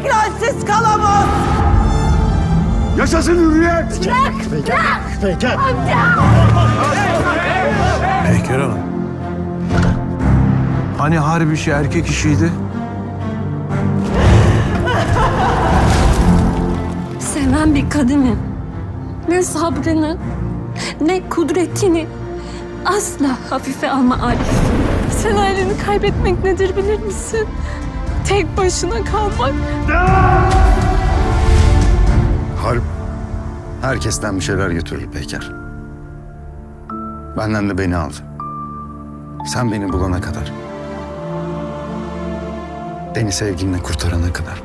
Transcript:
istikrarsız kalamaz. Yaşasın hürriyet! Bırak! Bırak! Peker! Amca! Peker Hanım. Hani harbi işi erkek işiydi? Seven bir kadının ne sabrını ne kudretini asla hafife alma Arif. Sen aileni kaybetmek nedir bilir misin? Tek başına kalmak. Harp herkesten bir şeyler götürür Peyker. Benden de beni aldı. Sen beni bulana kadar. Beni sevginle kurtarana kadar.